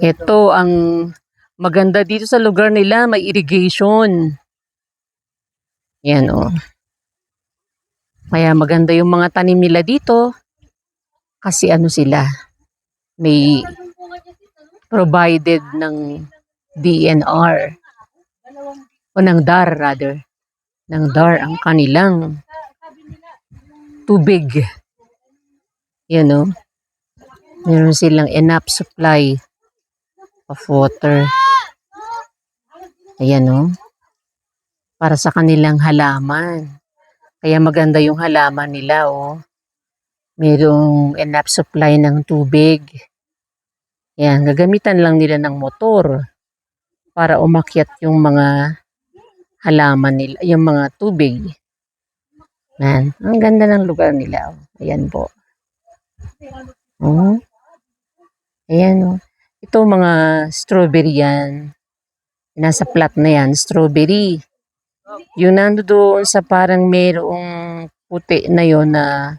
Ito ang maganda dito sa lugar nila, may irrigation. Yan o. Kaya maganda yung mga tanim nila dito. Kasi ano sila, may provided ng DNR. O ng DAR rather. Ng DAR ang kanilang tubig. Yan o. Meron silang enough supply water. Ayan o. Para sa kanilang halaman. Kaya maganda yung halaman nila o. Merong enough supply ng tubig. Yan, gagamitan lang nila ng motor para umakyat yung mga halaman nila, yung mga tubig. Man, ang ganda ng lugar nila. oh. Ayan po. Oh. Ayan oh. Ito mga strawberry yan. Nasa plat na yan, strawberry. Yung nando doon sa parang mayroong puti na yon na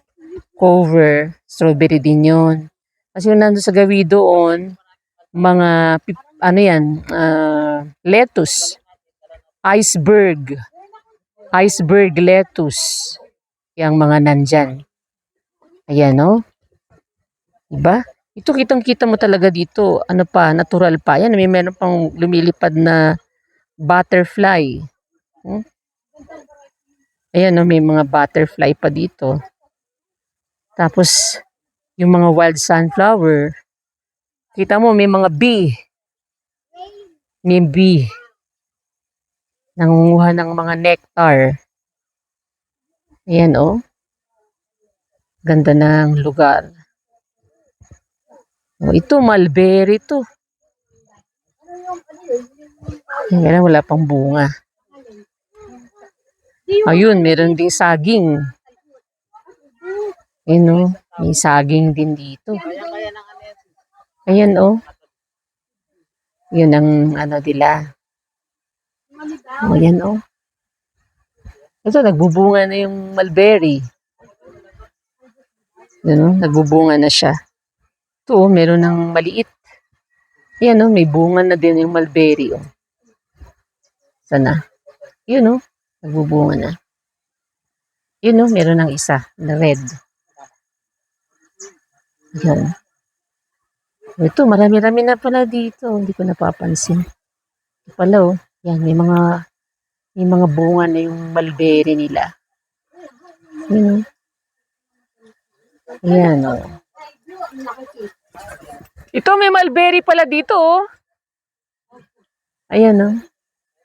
cover, strawberry din yon. Kasi yung nando sa gawi doon, mga, ano yan, ah, lettuce, iceberg, iceberg lettuce, yung mga nandyan. Ayan, no? Diba? Ito kitang-kita mo talaga dito. Ano pa, natural pa. Yan, may meron pang lumilipad na butterfly. Hmm? Ayan, no, may mga butterfly pa dito. Tapos, yung mga wild sunflower, kita mo, may mga bee. May bee. Nangunguha ng mga nectar. Ayan, oh. Ganda ng lugar. Oh, ito, mulberry to. Ayan, wala pang bunga. Ayun, meron ding saging. Ayun, oh. May saging din dito. Ayan, oh. Yun ang ano nila. Oh, yan, oh. Ito, nagbubunga na yung mulberry. Yan, oh, nagbubunga na siya. Oh, meron ng maliit. Yan, oh, may bunga na din yung mulberry, oh. Sana. Yun, oh, nagbubunga na. Yun, oh, meron ng isa, na red. Yan. Ito, marami-rami na pala dito. Hindi ko napapansin. Ito pala, oh. Yan, may mga may mga bunga na yung mulberry nila. Yun, oh. Yan, oh. Ito, may mulberry pala dito, oh. Ayan, oh.